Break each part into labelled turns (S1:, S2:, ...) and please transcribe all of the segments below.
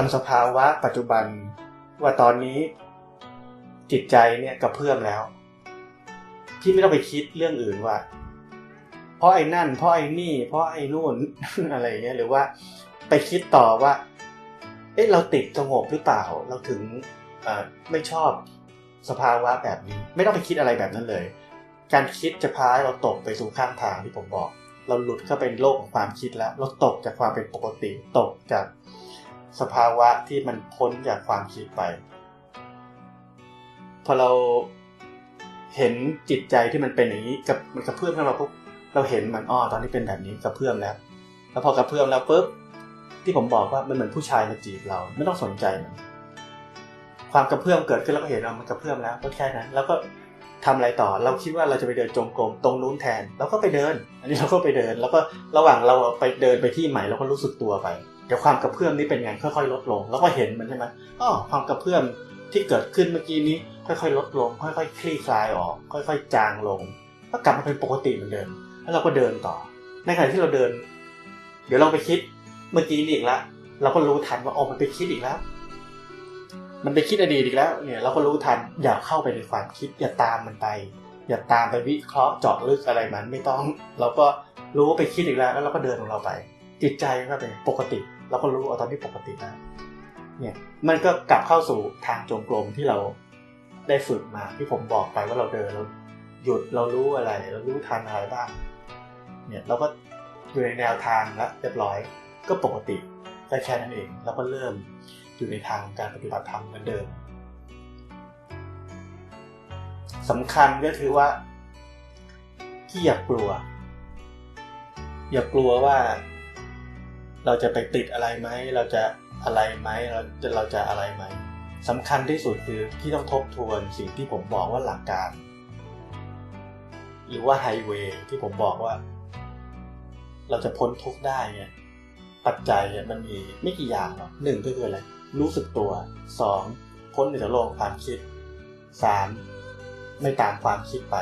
S1: ทันสภาวะปัจจุบันว่าตอนนี้จิตใจเนี่ยกระเพื่อมแล้ว พี่ไม่ต้องไปคิดเรื่องอื่นว่า เพราะไอ้นั่น เพราะไอ้นี่ เพราะไอ้นู่นอะไรเงี้ยหรือว่าไปคิดต่อว่า เอ๊ะเราติดสงบหรือเปล่า เราถึงไม่ชอบสภาวะแบบนี้ ไม่ต้องไปคิดอะไรแบบนั้นเลย การคิดจะพาเราตกไปสู่ข้างทางที่ผมบอก เราหลุดเข้าไปโลกของความคิดแล้ว เราตกจากความเป็นปกติตกจาก สภาวะที่มันพ้นจากความคิดไป พอเราเห็นจิตใจที่มันเป็นอย่างนี้กับมันกระเพื่อมขึ้นมาปุ๊บเราเห็นมันอ้อตอนนี้เป็นแบบนี้กระเพื่อมแล้ว แล้วพอกระเพื่อมแล้วปุ๊บที่ผมบอกว่ามันเหมือนผู้ชายมาจีบเราไม่ต้องสนใจมันความกระเพื่อมเกิดขึ้นแล้วก็เห็นว่ามันกระเพื่อมแล้วก็แค่นั้นแล้วก็ทำอะไรต่อ เราคิดว่าเราจะไปเดินจงกรมตรงนู้นแทนเราก็ไปเดิน อันนี้เราก็ไปเดิน แล้วก็ระหว่างเราไปเดินไปที่ใหม่เราก็รู้สึกตัวไป เดี๋ยวความกระเพื่อมนี้เป็นไงค่อยๆ ลดลง แล้วก็เห็นมันใช่ไหมอ๋อความกระเพื่อมที่เกิดขึ้นเมื่อกี้นี้ ค่อยๆ ลดลง ค่อยๆ คลี่คลายออก ค่อย ๆ จางลงก็กลับมาเป็นปกติเหมือนเดิมแล้วเราก็เดินต่อ ในขณะที่เราเดิน เดี๋ยวเราไปคิดเมื่อกี้นี่อีกแล้วเราก็รู้ทันว่าอ๋อมันไปคิดอีกแล้ว มันไปคิดอดีตอีกแล้ว เนี่ยเราก็รู้ทันอย่าเข้าไปในความคิด อย่าตามมันไป อย่าตามไปวิเคราะห์เจาะลึกอะไรมันไม่ต้อง เราก็รู้ว่าไปคิดอีกแล้ว แล้วเราก็เดินของเราไป จิตใจก็เป็นปกติ เราก็รู้เอาตอนที่ปกติแล้วเนี่ยมันก็กลับเข้าสู่ทางจงกรมที่เราได้ฝึกมาที่ผมบอกไปว่าเราเดินเราหยุดเรารู้อะไร เรารู้ทันอะไรบ้างเนี่ยเราก็อยู่ในแนวทางแล้วเรียบร้อยก็ปกติแค่แค่นั้นเอง แล้วก็เริ่มอยู่ในทางการปฏิบัติธรรมเหมือนเดิมสำคัญก็คือว่าที่อย่ากลัว อย่ากลัวว่า เราจะไปติดอะไรไหม เราจะอะไรไหมเราจะเราจะอะไรไหมสำคัญที่สุดคือที่ต้องทบทวนสิ่งที่ผมบอกว่าหลักการ หรือว่าไฮเวย์ที่ผมบอกว่า เราจะพ้นทุกข์ได้เนี่ยปัจจัยเนี่ยมันมีไม่กี่อย่างหรอกหนึ่งก็คืออะไรรู้สึกตัวสองพ้นจากโลกความคิดสามไม่ตามความคิดไป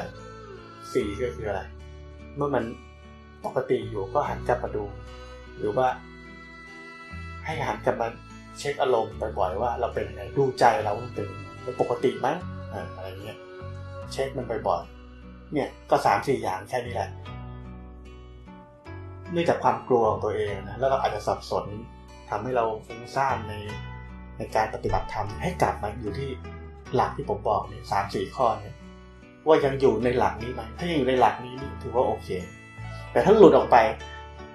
S1: สี่ก็คืออะไร เมื่อมันปกติอยู่ก็หันกลับมาดู หรือว่า ให้หันกลับมาเช็คอารมณ์บ่อยๆว่าเราเป็นยังไงดูใจเราเป็นยังไงมันปกติไหมอ่าอะไรเงี้ยเช็คมันบ่อยๆเนี่ยก็สามสี่อย่างแค่นี้แหละเนื่องจากความกลัวของตัวเองนะแล้วเราอาจจะสับสนทำให้เราฟุ้งซ่านในในการปฏิบัติธรรมให้กลับมาอยู่ที่หลักที่ผมบอกเนี่ยสามสี่ข้อเนี่ยว่ายังอยู่ในหลักนี้ไหมถ้ายังอยู่ในหลักนี้นี่ถือว่าโอเค แต่ถ้าหลุดออกไป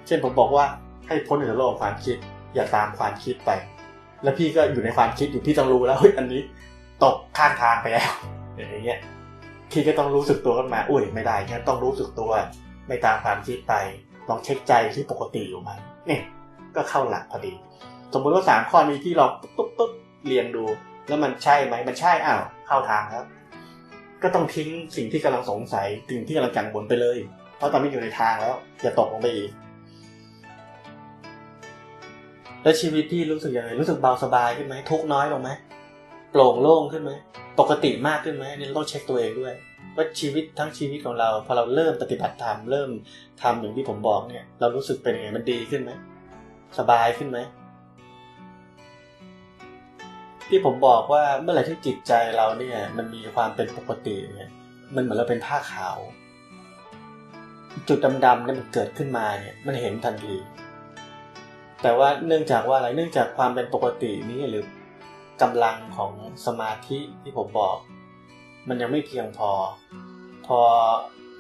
S1: เช่นผมบอกว่าให้พ้นจากโลกความคิด อย่าตามความคิดไป แล้วพี่ก็อยู่ในความคิดอยู่พี่ต้องรู้แล้วเฮ้ยอันนี้ตกข้างทางไปแล้วอย่างเงี้ยพี่ก็ต้องรู้สึกตัวขึ้นมา อุ้ยไม่ได้งั้นต้องรู้สึกตัว ไม่ตามความคิดไป ลองเช็คใจที่ปกติอยู่ไหมเนี่ยก็เข้าหลักพอดี สมมติว่าสามข้อนี้ที่เราปุ๊บปุ๊บปุ๊บเรียงดู แล้วมันใช่ไหมมันใช่อ้าวเข้าทางครับก็ต้องทิ้งสิ่งที่กำลังสงสัยสิ่งที่กำลังกังวลไปเลย เพราะตอนนี้อยู่ในทางแล้วอย่าตกลงไปอีก แล้วชีวิตที่รู้สึกยังไงรู้สึกเบาสบายขึ้นไหมทุกน้อยลงไหมโปร่งโล่งขึ้นไหมปกติมากขึ้นไหมอันนี้เราต้องเช็คตัวเองด้วย ว่าชีวิตทั้งชีวิตของเรา พอเราเริ่มปฏิบัติธรรมเริ่มทำอย่างที่ผมบอกเนี่ย เรารู้สึกเป็นยังไงมันดีขึ้นไหมสบายขึ้นไหมที่ผมบอกว่าเมื่อไหร่ที่จิตใจเราเนี่ย มันมีความเป็นปกติเนี่ยมันเหมือนเราเป็นผ้าขาว จุดดำๆเนี่ยมันเกิดขึ้นมาเนี่ย มันเห็นทันที แต่ว่าเนื่องจากว่าอะไรเนื่องจากความเป็นปกตินี้หรือกำลังของสมาธิที่ผมบอก มันยังไม่เพียงพอ พอ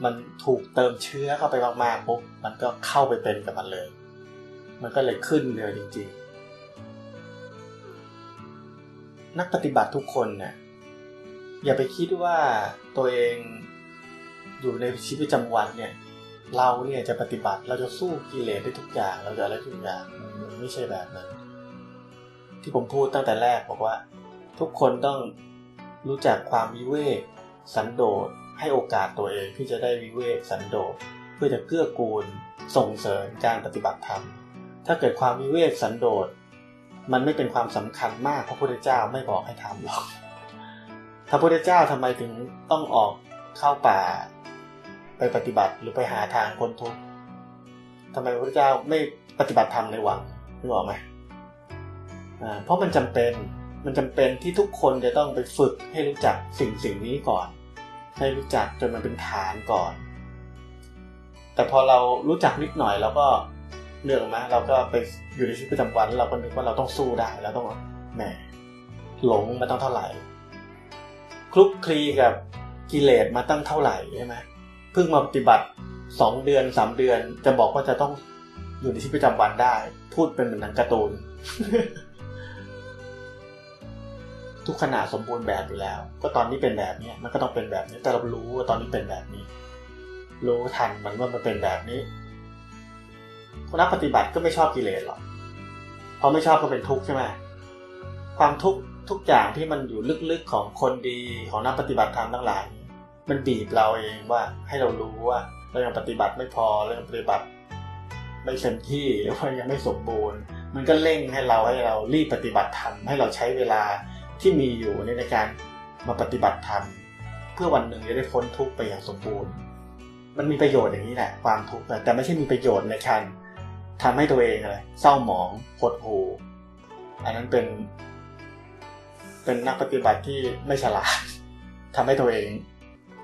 S1: มันถูกเติมเชื้อเข้าไปมากๆปุ๊บมันก็เข้าไปเป็นกับมันเลย มันก็เลยขึ้นเลยจริง ๆ นักปฏิบัติทุกคนเนี่ยอย่าไปคิดว่าตัวเองอยู่ในชีวิตประจำวันเนี่ย เราเนี่ยจะปฏิบัติเราจะสู้กิเลสได้ทุกอย่างเราจะอะไรทุกอย่างมันไม่ใช่แบบนั้น ที่ผมพูดตั้งแต่แรกบอกว่า ทุกคนต้องรู้จักความวิเวกสันโดษให้โอกาสตัวเองที่จะได้วิเวกสันโดษเพื่อจะเกื้อกูลส่งเสริมการปฏิบัติธรรม ถ้าเกิดความวิเวกสันโดษมันไม่เป็นความสำคัญมากพระพุทธเจ้าไม่บอกให้ทำหรอกพระพุทธเจ้าทำไมถึงต้องออกเข้าป่า ไปปฏิบัติหรือไปหาทางพ้นทุกข์ทำไมพระพุทธเจ้าไม่ปฏิบัติธรรมในวังนึกออกไหมเพราะมันจำเป็นมันจำเป็นที่ทุกคนจะต้องไปฝึกให้รู้จักสิ่งสิ่งนี้ก่อน ให้รู้จักจนมันเป็นฐานก่อน แต่พอเรารู้จักนิดหน่อยแล้วก็เรื่องมาเราก็ไปอยู่ในชีวิตประจำวัน เราก็นึกว่าเราต้องสู้ได้แล้วต้องแหมหลงมาตั้งเท่าไหร่คลุกคลีกับกิเลสมาตั้งเท่าไหร่ใช่ไหม เพิ่งมาปฏิบัติสองเดือนสามเดือน จะบอกว่าจะต้องอยู่ในชีวิตประจำวันได้ พูดเป็นเหมือนหนังการ์ตูน ทุกขณะสมบูรณ์แบบอยู่แล้ว ก็ตอนนี้เป็นแบบนี้มันก็ต้องเป็นแบบนี้ แต่เรารู้ว่าตอนนี้เป็นแบบนี้ รู้ทันมันว่ามันเป็นแบบนี้คนนักปฏิบัติก็ไม่ชอบกิเลสหรอกพราะไม่ชอบก็เป็นทุกข์ใช่ไหมความทุกข์ทุกอย่างที่มันอยู่ลึกๆของคนดีของนักปฏิบัติธรรมทั้งหลาย มันบีบเราเองว่าให้เรารู้ว่าเรายังปฏิบัติไม่พอเรายังปฏิบัติ ไม่เต็มที่หรือว่ายังไม่สมบูรณ์ มันก็เร่งให้เราให้เรารีบปฏิบัติธรรมให้เราใช้เวลาที่มีอยู่ในการมาปฏิบัติธรรมเพื่อวันหนึ่งจะได้พ้นทุกข์ไปอย่างสมบูรณ์ มันมีประโยชน์อย่างนี้แหละความทุกข์แต่ไม่ใช่มีประโยชน์ในการทำให้ตัวเองอะไรเศร้าหมองหดหู่อันนั้นเป็น เป็นนักปฏิบัติที่ไม่ฉลาดทำให้ตัวเอง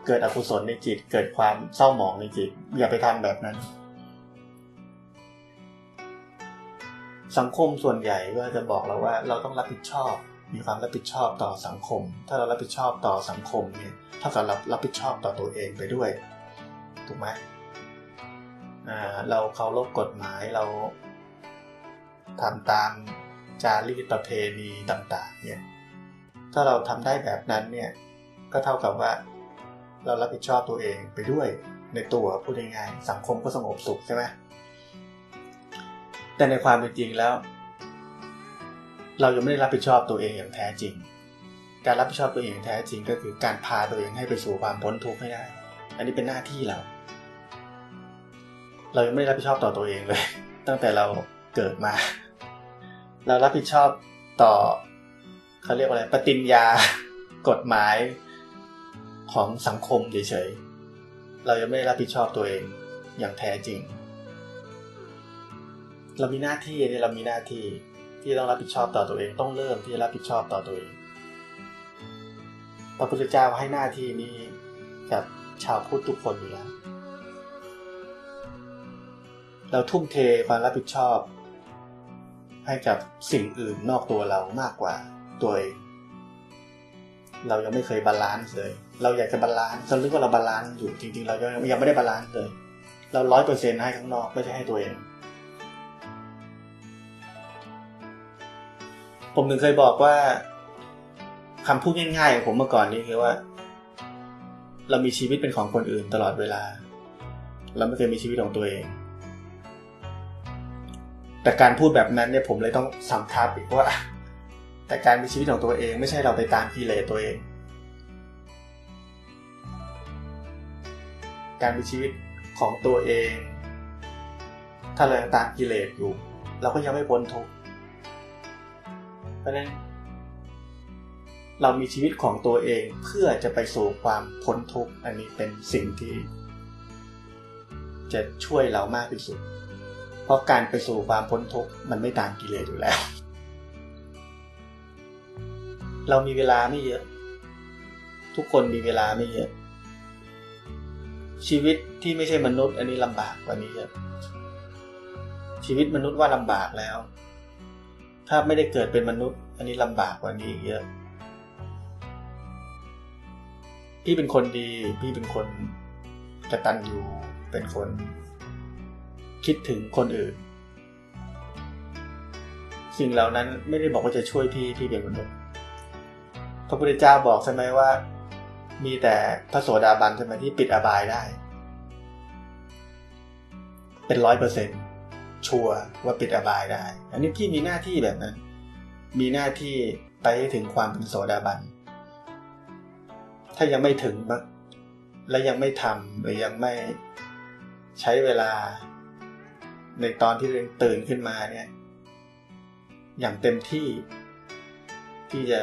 S1: เกิดอกุศลในจิต เกิดความเศร้าหมองในจิต อย่าไปทำแบบนั้น สังคมส่วนใหญ่ก็จะบอกเราว่า เราต้องรับผิดชอบ มีความรับผิดชอบต่อสังคม ถ้าเรารับผิดชอบต่อสังคมเนี่ยเท่ากับเรารับผิดชอบต่อตัวเองไปด้วยถูกไหมเราเคารพกฎหมายเราทำตามจารีตประเพณีต่าง ๆ เนี่ย ถ้าเราทำได้แบบนั้นเนี่ย ก็เท่ากับว่า เรารับผิดชอบตัวเองไปด้วยในตัวพูดง่ายๆสังคมก็สงบสุขใช่ไหมแต่ในความเป็นจริงแล้ว เรายังไม่ได้รับผิดชอบตัวเองอย่างแท้จริง การรับผิดชอบตัวเองอย่างแท้จริงก็คือการพาตัวเองให้ไปสู่ความพ้นทุกข์ให้ได้ อันนี้เป็นหน้าที่เรา เรายังไม่ได้รับผิดชอบต่อตัวเองเลย ตั้งแต่เราเกิดมา เรารับผิดชอบต่อเขาเรียกว่าอะไรปฏิญญากฎหมาย ของสังคมเฉยๆ เรายังไม่รับผิดชอบตัวเองอย่างแท้จริง เรามีหน้าที่เนี่ยเรามีหน้าที่ที่ต้องรับผิดชอบต่อตัวเอง ต้องเริ่มที่จะรับผิดชอบต่อตัวเอง พระพุทธเจ้าให้หน้าที่นี้กับชาวพุทธทุกคนอยู่แล้ว เราทุ่มเทความรับผิดชอบ ให้กับสิ่งอื่นนอกตัวเรามากกว่าตัวเอง เรายังไม่เคยบาลานซ์เลย เราอยากจะบาลานซ์เราคิดว่าเราบาลานซ์อยู่จริง ๆ เรายังยังไม่ได้บาลานซ์เลย เราร้อยเปอร์เซ็นต์ให้ข้างนอกไม่ใช่ให้ตัวเอง ผมถึงเคยบอกว่าคำพูดง่ายๆของผมเมื่อก่อนนี้คือว่า เรามีชีวิตเป็นของคนอื่นตลอดเวลา เราไม่เคยมีชีวิตของตัวเอง แต่การพูดแบบนั้นเนี่ยผมเลยต้องสำทับอีกว่า แต่การมีชีวิตของตัวเอง ไม่ใช่เราไปตามกิเลสตัวเอง การมีชีวิตของตัวเอง ถ้าเรายังตามกิเลสอยู่ เราก็ยังไม่พ้นทุกข์เพราะนั้นเรามีชีวิตของตัวเองเพื่อจะไปสู่ความพ้นทุกข์อันนี้เป็นสิ่งที่ จะช่วยเรามากที่สุด เพราะการไปสู่ความพ้นทุกข์มันไม่ตามกิเลสอยู่แล้ว เรามีเวลาไม่เยอะ ทุกคนมีเวลาไม่เยอะ ชีวิตที่ไม่ใช่มนุษย์ อันนี้ลำบากกว่านี้เยอะชีวิตมนุษย์ว่าลำบากแล้ว ถ้าไม่ได้เกิดเป็นมนุษย์ อันนี้ลำบากกว่านี้เยอะ พี่เป็นคนดี พี่เป็นคนกระตัญญูเป็นคน คิดถึงคนอื่น สิ่งเหล่านั้นไม่ได้บอกว่าจะช่วยพี่พี่เป็นมนุษย์พระพุทธเจ้าบอกใช่ไหมว่า มีแต่พระโสดาบันใช่ไหมที่ปิดอบายได้ เป็นร้อยเปอร์เซ็นชัวว่าปิดอบายได้ อันนี้พี่มีหน้าที่แบบนั้น มีหน้าที่ไปให้ถึงความเป็นโสดาบัน ถ้ายังไม่ถึงและยังไม่ทำหรือยังไม่ใช้เวลา ในตอนที่ตื่นขึ้นมาเนี่ย อย่างเต็มที่ที่จะ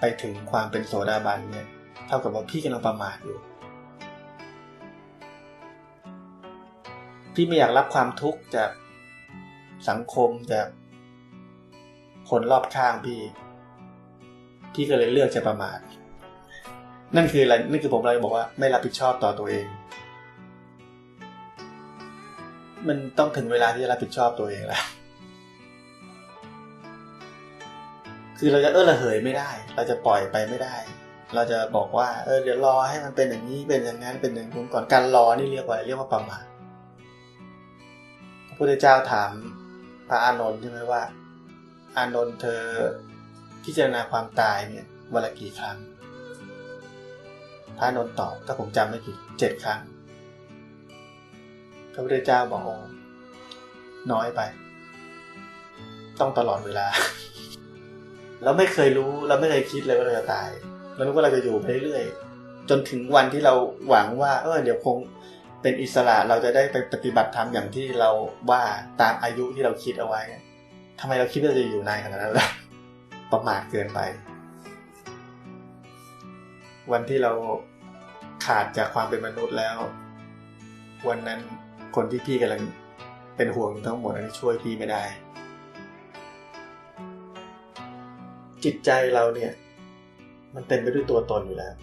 S1: ไปถึงความเป็นโสดาบันเนี่ย เท่ากับว่าพี่กำลังประมาทอยู่ พี่ไม่อยากรับความทุกข์จากสังคมจากคนรอบข้างพี่ พี่ก็เลยเลือกจะประมาท นั่นคืออะไร นั่นคือผมเลยบอกว่าไม่รับผิดชอบต่อตัวเอง มันต้องถึงเวลาที่จะรับผิดชอบตัวเองแล้วคือเราจะเออระเหยไม่ได้ เราจะปล่อยไปไม่ได้ เราจะบอกว่าเออเดี๋ยวรอให้มันเป็นอย่างนี้เป็นอย่างนั้นเป็นอย่างนู้นก่อนการรอนี่เรียกว่าเรียกว่าประมาทพระพุทธเจ้าถามพระอานนท์ใช่ไหมว่า อานนท์เธอพิจารณาความตายเนี่ยวันละกี่ครั้ง พระอานนท์ตอบถ้าผมจำไม่ผิดเจ็ดครั้ง พระพุทธเจ้าบอกน้อยไป ต้องตลอดเวลาเราไม่เคยรู้เราไม่เคยคิดเลยว่าเราจะตาย เราคิดว่าเราจะอยู่ไปเรื่อยๆจนถึงวันที่เราหวังว่า เออเดี๋ยวคงเป็นอิสระเราจะได้ไปปฏิบัติธรรมอย่างที่เราว่าตามอายุที่เราคิดเอาไว้ทำไมเราคิดว่าเราจะอยู่นานขนาดนั้นล่ะประมาทเกินไป วันที่เราขาดจากความเป็นมนุษย์แล้ว วันนั้นคนที่พี่กำลังเป็นห่วงทั้งหมดอันนี้ช่วยพี่ไม่ได้ จิตใจเราเนี่ย มันเต็มไปด้วยตัวตนอยู่แล้ว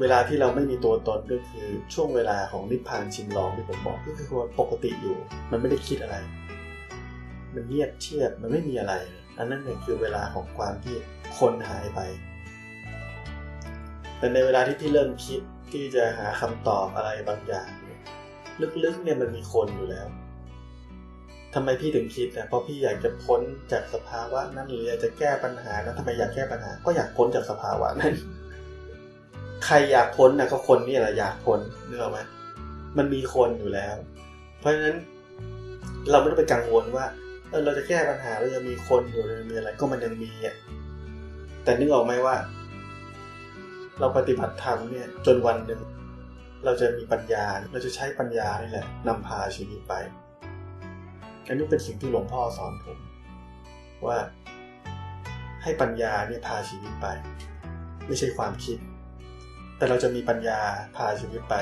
S1: เวลาที่เราไม่มีตัวตนก็คือช่วงเวลาของนิพพานชิมลองที่ผมบอกก็คือว่าปกติอยู่ มันไม่ได้คิดอะไร มันเงียบเชียบมันไม่มีอะไร อันนั้นเนี่ยคือเวลาของความที่คนหายไป แต่ในเวลาที่พี่เริ่มคิดที่จะหาคำตอบอะไรบางอย่างลึกๆเนี่ยมันมีคนอยู่แล้ว ทำไมพี่ถึงคิดนะเพราะพี่อยากจะพ้นจากสภาวะนั้นหรืออยากจะแก้ปัญหานะทำไมอยากแก้ปัญหา ก็อยากพ้นจากสภาวะนั้นใครอยากพ้นนะก็คนนี่แหละอยากพ้นนึกออกไหมมันมีคนอยู่แล้ว เพราะฉะนั้นเราไม่ต้องไปกังวลว่าเออเราจะแก้ปัญหาเราจะมีคนอยู่เราจะมีอะไรก็มันยังมีอะแต่นึกออกไหมว่า เราปฏิบัติธรรมเนี่ย จนวันหนึ่งเราจะมีปัญญา เราจะใช้ปัญญานี่แหละนำพาชีวิตไป อันนี้เป็นสิ่งที่หลวงพ่อสอนผม ว่าให้ปัญญาเนี่ยพาชีวิตไป ไม่ใช่ความคิด แต่เราจะมีปัญญาพาชีวิตไป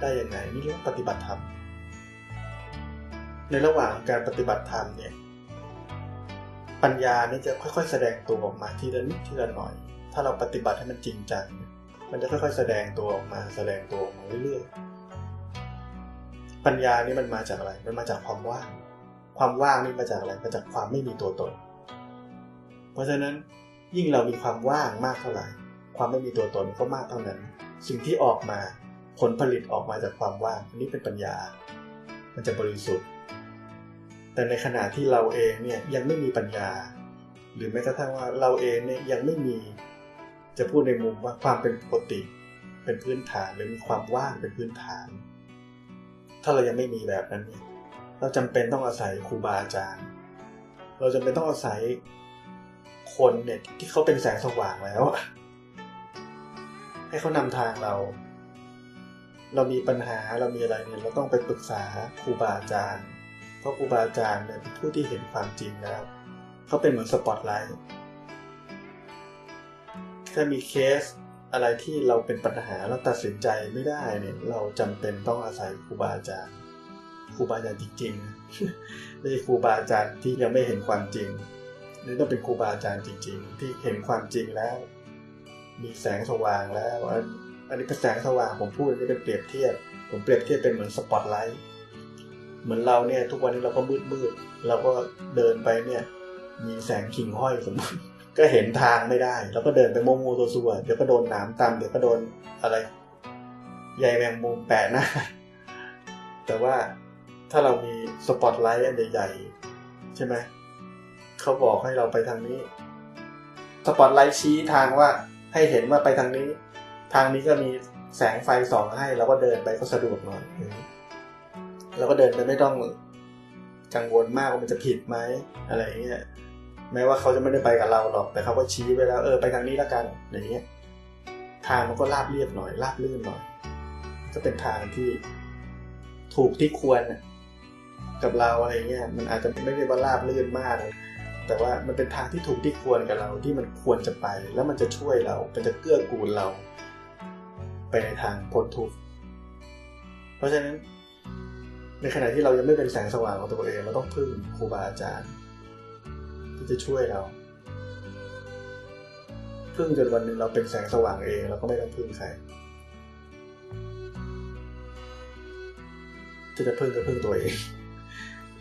S1: ได้ยังไงนี่เรียกว่าปฏิบัติธรรมในระหว่างการปฏิบัติธรรมเนี่ยปัญญาเนี่ยจะค่อย ๆ แสดงตัวออกมาทีละนิดทีละหน่อย ถ้าเราปฏิบัติให้มันจริงจังมันจะค่อย ๆ แสดงตัวออกมาแสดงตัวออกมาเรื่อยๆปัญญานี่มันมาจากอะไร มันมาจากความว่าง ความว่างนี่มาจากอะไรมาจากความไม่มีตัวตน เพราะฉะนั้นยิ่งเรามีความว่างมากเท่าไหร่ ความไม่มีตัวตนก็มากเท่านั้น สิ่งที่ออกมาผลผลิตออกมาจากความว่างอันนี้เป็นปัญญา มันจะบริสุทธิ์ แต่ในขณะที่เราเองเนี่ยยังไม่มีปัญญา หรือแม้กระทั่งว่าเราเองเนี่ยยังไม่มีจะพูดในมุมว่าความเป็นปกติ เป็นพื้นฐานหรือมีความว่างเป็นพื้นฐาน ถ้าเรายังไม่มีแบบนั้นเนี่ย เราจำเป็นต้องอาศัยครูบาอาจารย์ เราจำเป็นต้องอาศัยคนเนี่ยที่เขาเป็นแสงสว่างแล้วให้เขานำทางเรา เรามีปัญหาเรามีอะไรเนี่ยเราต้องไปปรึกษาครูบาอาจารย์ เพราะครูบาอาจารย์เนี่ยเป็นผู้ที่เห็นความจริงแล้วเขาเป็นเหมือนสปอตไลท์ถ้ามีเคสอะไรที่เราเป็นปัญหาเราตัดสินใจไม่ได้เนี่ยเราจำเป็นต้องอาศัยครูบาอาจารย์ ครูบาอาจารย์จริงๆไม่ใช่ครูบาอาจารย์ที่ยังไม่เห็นความจริงนี่ต้องเป็นครูบาอาจารย์จริง ๆ ที่เห็นความจริงแล้ว มีแสงสว่างแล้ว อันนี้เป็นแสงสว่างผมพูดอันนี้เป็นเปรียบเทียบ ผมเปรียบเทียบเป็นเหมือนสปอตไลท์เหมือนเราเนี่ย ทุกวันนี้เราก็มืดมืดเราก็เดินไปเนี่ย มีแสงขิงห้อยสมมติก็เห็นทางไม่ได้ แล้วก็เดินไปโมโมตัวซัวเดี๋ยวก็โดนหน้ำตำเดี๋ยวก็โดนอะไรใยแมงมุมแปะหน้าแต่ว่า ถ้าเรามีสปอตไลท์อันใหญ่ๆใช่ไหมเขาบอกให้เราไปทางนี้ สปอตไลท์ชี้ทางว่าให้เห็นว่าไปทางนี้ ทางนี้ก็มีแสงไฟส่องให้เราก็เดินไปก็สะดวกหน่อยเราก็เดินไปไม่ต้องกังวลมากว่ามันจะผิดไหมอะไรเงี้ยแม้ว่าเขาจะไม่ได้ไปกับเราหรอก แต่เขาก็ชี้ไว้แล้วเออไปทางนี้แล้วกันอย่างเงี้ยทางมันก็ราบเรียบหน่อยราบลื่นหน่อย ก็เป็นทางที่ถูกที่ควร กับเราอะไรเงี้ยมันอาจจะไม่ได้ว่าราบลื่นมาก แต่ว่ามันเป็นทางที่ถูกที่ควรกับเราที่มันควรจะไป แล้วมันจะช่วยเรามันจะเกื้อกูลเรา ไปในทางพ้นทุกข์เพราะฉะนั้น ในขณะที่เรายังไม่เป็นแสงสว่างของตัวเองเราต้องพึ่งครูบาอาจารย์ ที่จะช่วยเราพึ่งจนวันหนึ่งเราเป็นแสงสว่างเองเราก็ไม่ต้องพึ่งใครที่จะพึ่งก็พึ่งตัวเอง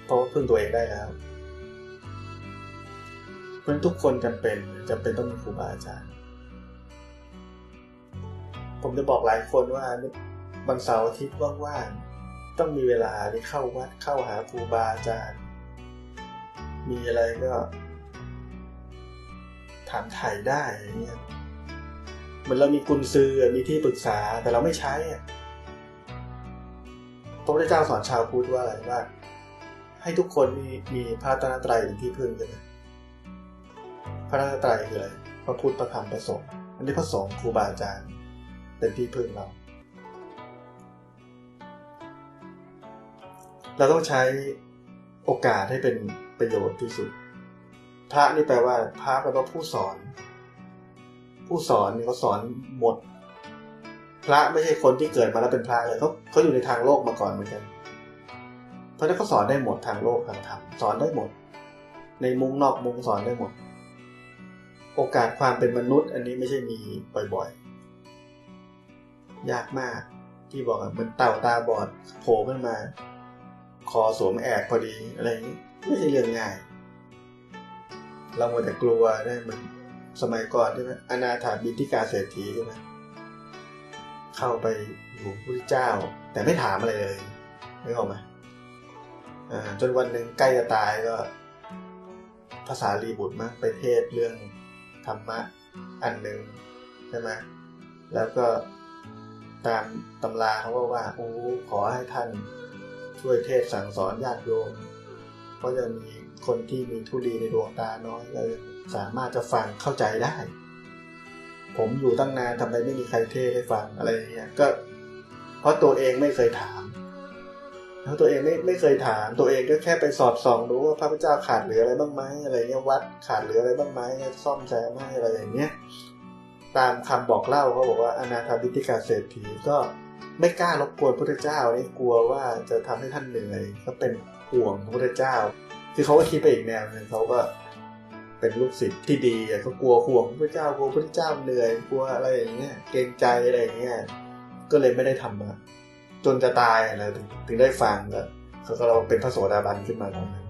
S1: เพราะว่าพึ่งตัวเองได้แล้ว เพราะฉะนั้นทุกคนจำเป็นจำเป็นต้องมีครูบาอาจารย์ ผมจะบอกหลายคนว่าวันเสาร์อาทิตย์ว่างๆต้องมีเวลาที่เข้าวัดเข้าหาครูบาอาจารย์ มีอะไรก็ถามถ่ได้อย่างเงี้ยเหมือนเรามีกุญซือมีที่ปรึกษาแต่เราไม่ใช้พระพุทธเจ้าสอนชาวพุทธว่าอะไรว่า ให้ทุกคนมีมีพระรัตนตรัยเป็นที่พึ่งเลยนพระรัตนตรัยคืออะไรพระพุทธพระธรรมพระสงฆ์อันนี้พระสงฆ์ครูบาอาจารย์เป็นที่พึ่งเรา เราต้องใช้โอกาสให้เป็นประโยชน์ที่สุด พระนี่แปลว่า พระแปลว่าผู้สอน ผู้สอนเขาสอนหมด พระไม่ใช่คนที่เกิดมาแล้วเป็นพระเลยเขาเขาอยู่ในทางโลกมาก่อนเหมือนกัน พราะนั้นเขาสอนได้หมดทางโลกทางธรรมสอนได้หมด ในมุงนอกมุงสอนได้หมด โอกาสความเป็นมนุษย์อันนี้ไม่ใช่มีบ่อยๆ ยากมากที่บอกเหมันเต่าตาบอดโผล่ขึ้นมา คอสวมแอกพอดีอะไรอย่างนี้ไม่ใช่เรื่องง่าย เราหมดแต่กลัวได้เหมือนสมัยก่อนใช่ไหมอนาถาบินทิกาเศรษฐีใช่ไหมเข้าไปอยู่พระเจ้า แต่ไม่ถามอะไรเลยไม่ออกไหมา จนวันหนึ่งใกล้จะตายก็ ภาษารีบุตรมั้งไปเทศเรื่องธรรมะอันหนึ่งใช่ไหมแล้วก็ตามตำราเขาว่าว่าโอ้ขอให้ท่านช่วยเทศสั่งสอนญาติโยมเพราะจะมีคนที่มีทุลีในดวงตาน้อยเลยสามารถจะฟังเข้าใจได้ ผมอยู่ตั้งนานทำไมไม่มีใครเทศให้ฟังอะไรอย่างเงี้ยก็เพราะตัวเองไม่เคยถาม แล้วตัวเองไม่ไม่เคยถาม ตัวเองก็แค่ไปสอดส่องดูว่าพระพุทธเจ้าขาดเหลืออะไรบ้างไหมอะไรเงี้ยวัดขาดเหลืออะไรบ้างไหมซ่อมแซมให้อะไรอย่างเงี้ยตามคำบอกเล่าเขาบอกว่าอนาถาบิติกาเศรษฐีก็ไม่กล้ารบกวนพระพุทธเจ้านี่กลัวว่าจะทำให้ท่านเหนื่อยก็เป็นห่วงพระพุทธเจ้า คือเขาก็คิดไปอีกแนวหนึงเขาก็เป็นลูกศิษย์ที่ดีเขากลัวห่วงพระพุทธเจ้ากลัวพระพุทธเจ้าเหนื่อยกลัวอะไรอย่างเงี้ยเกรงใจอะไรอย่างเงี้ยก็เลยไม่ได้ทำมา จนจะตายอะไรถึงได้ฟังก็เขาก็เราเป็นพระโสดาบันขึ้นมาตอนนั้น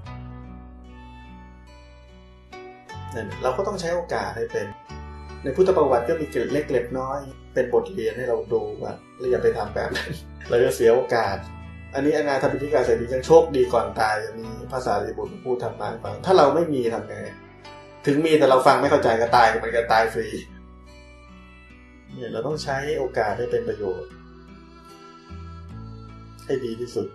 S1: นั่นเราก็ต้องใช้โอกาสให้เป็น ในพุทธประวัติก็มีเกร็ดเล็กเกร็ดน้อย เป็นบทเรียนให้เราดูว่าเราอย่าไปทำแบบนั้นเราจะเสียโอกาส อันนี้อนาถบิณฑิกาเศรษฐียังโชคดีก่อนตายยังมีภาษาลิบุตรพูดธรรมะให้ฟังถ้าเราไม่มีทำไงถึงมีแต่เราฟังไม่เข้าใจก็ตายมันก็ตายฟรีเนี่ยเราต้องใช้โอกาสให้เป็นประโยชน์ ให้ดีที่สุด